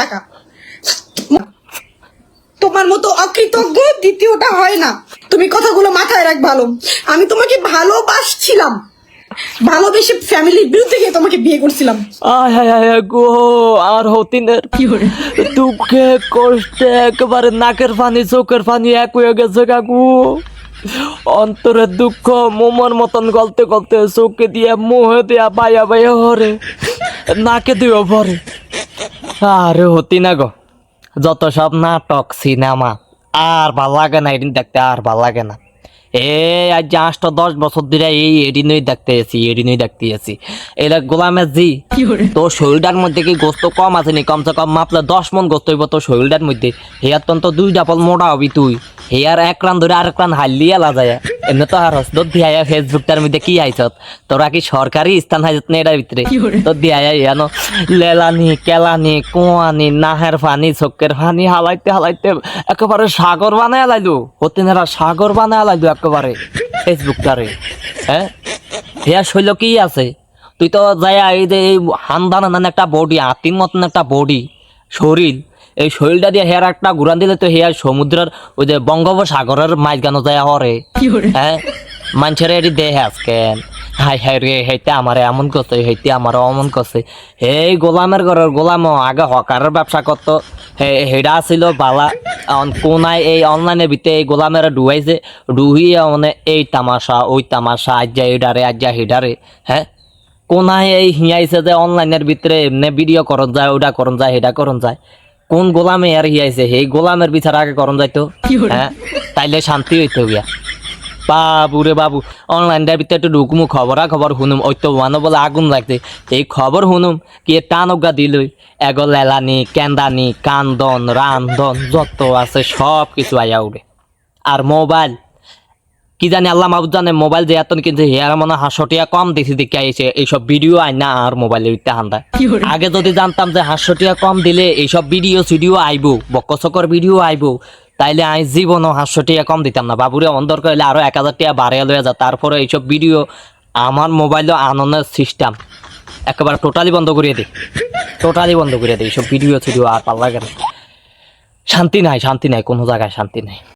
টাকা। তোমার মতো অকৃতজ্ঞ দ্বিতীয়টা হয় না। তুমি কথাগুলো মাথায় রাখ ভালো আমি তোমাকে ভালোবাসছিলাম। ভালোবেসে ফ্যামিলির বিরুদ্ধে গিয়ে তোমাকে বিয়ে করছিলাম। আয় হায় হায় গো আর হতিনের দুঃখে কষ্টে একেবারে নাকের পানি চোখের পানি এক হয়ে গেছে কাকু। অন্তরের দুঃখ মোমর মতন গলতে গলতে চোখে দিয়ে মুহে দিয়া বাইয়া বাইয়া হরে। নাকে দিও ভরে। আরে হতি না গো। যত সব নাটক সিনেমা আর ভালো লাগে না এদিন দেখতে আর ভালো লাগে না। এ আজ যে আটটা দশ বছর ধরে এই এডিনই দেখতে আছি এডিনই দেখতে আছি এটা গোলামের জি তোর শরীরটার মধ্যে কি গোস্ত কম আছে নি? কমসে কম মাপলে দশ মন গোস্ত হইব তোর শরীরটার মধ্যে। হেয়ার তন্ত দুই ডাবল মোটা হবি তুই। হেয়ার এক রান ধরে আরেক রান হাইলি এলা যায় এমনি তো আর হসদত দিয়া ফেসবুকটার মধ্যে কি আইছত? তোরা কি সরকারি স্থান হাইছত না এটার ভিতরে? তো দিয়া ইয়ানো লেলানি কেলানি কুয়ানি নাহের পানি চক্কের পানি হালাইতে হালাইতে একেবারে সাগর বানায় লাইলো। হতিনেরা সাগর বানায় লাইলো একেবারে ফেসবুকটারে হ্যাঁ? হেয়ার শৈল কি আছে? তুই তো যাই এই যে এই হান্দান হান্দান একটা বডি হাতির মতন একটা বডি শরীর। এই শরীরটা দিয়ে হেয়ার একটা ঘুরান দিলে তো হেয়ার সমুদ্রের ওই যে বঙ্গোপসাগরের মাঝ গানো যায় হরে। হ্যাঁ? মানুষের এটি দেহে আজকেন হাই হাই রে হেইতে আমারে এমন করছে হেইতে আমার অমন করছে। এই গোলামের ঘরের গোলাম আগে হকারের ব্যবসা করতো। হে- হেডা ছিল বালা। কোনায় এই অনলাইনের ভিতরে এই গোলামের ডুবাইছে। ডুহিয়ে মানে এই তামাশা ওই তামাশা আজ যা এডারে আজ যা হেডারে হ্যাঁ? কোনায় এই হিয়াইছে যে অনলাইনের ভিতরে এমনি ভিডিও করন যায় ওটা করন যায় হেডা করন যায়। কোন গোলামে আর হিয়াইছে এই গোলামের বিচার আগে করন যাইতো। হ্যাঁ তাইলে শান্তি হইতো গিয়া। বাবু রে বাবু অনলাইনটার ভিতরে একটু ঢুকুমু খবরা খবর শুনুম ওই তো মানো বলে আগুন লাগছে। এই খবর শুনুম কি টান অজ্ঞা দিলই। এগো লেলানি কেন্দানি কান্দন রান্ধন যত আছে সব কিছু আয়া উড়ে। আর মোবাইল কি জানি আল্লাহ মাহবুদ জানে মোবাইল যে এত কিন্তু হেয়ার মনে হাসটিয়া কম দেখি দেখে আইছে। এইসব ভিডিও আই না আর মোবাইলের ভিতরে হান্দা আগে যদি জানতাম যে হাস্যটিয়া কম দিলে এইসব ভিডিও সিডিও আইবো বক্কচকর ভিডিও আইবো তাইলে আমি জীবনও হাস্যটিয়া কম দিতাম না। বাবুরে অন্দর করলে আরও এক হাজার টাকা বাড়িয়ে লয়ে যা তারপরে এইসব ভিডিও আমার মোবাইলও আনন্দের সিস্টেম একেবারে টোটালি বন্ধ করিয়ে দিই টোটালি বন্ধ করিয়ে দিই এইসব ভিডিও সিডিও আর পাল্লা গেল শান্তি নাই শান্তি নাই কোনো জায়গায় শান্তি নাই।